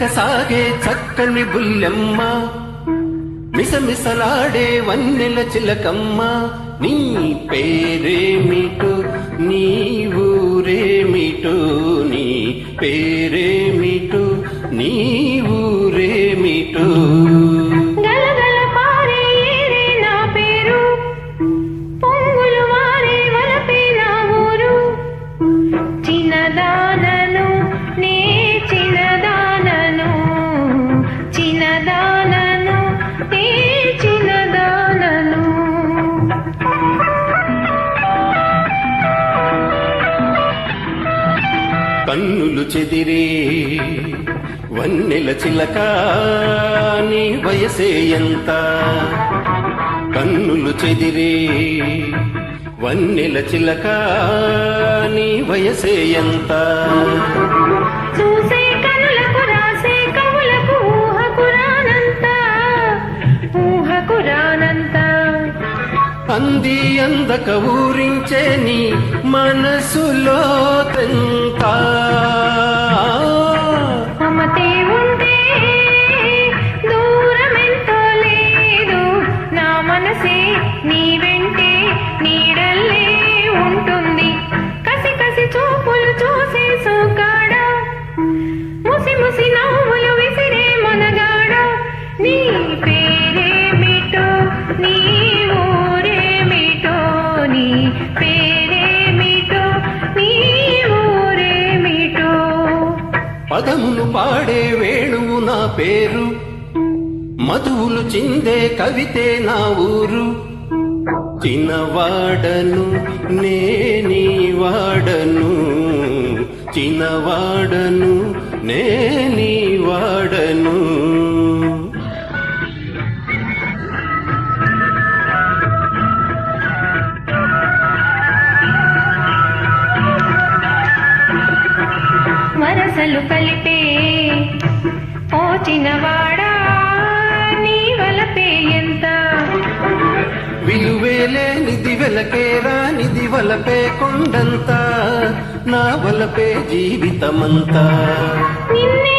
వెనక సాగే చక్కని బుల్లెమ్మ. మిసమిసలాడే వన్నెల చిలకమ్మ. నీ పేరేమిటో నీ ఊరేమిటో నీ పేరేమిటో నీ ఊరేమిటో కన్నులు చెదిరే వన్నెల చిలక నీ వయసే ఎంత? కన్నులు చెదిరే వన్నెల చిలక నీ వయసే ఎంత? అంది అందక ఊరించే నీ మనసులో తెంత మమతే ఉంటే లేదు. నా మనసే నీ వెంటే నీడల్లే ఉంటుంది? పేరేమిటో నీ ఊరేమిటో? పదములు పాడే వేణువు నా పేరు. మధువులు చిందే కవితే నా ఊరు. చిన్నవాడను నేనీ వాడను చిన్నవాడను నేనీ వాడను వరసలు కలిపే ఓ చిన్నవాడా నీ వలపే ఎంత? విలువేలే నిధి వెలకేరా నిధి వలపే కొండంతా నా వలపే జీవితమంతా. నిన్నే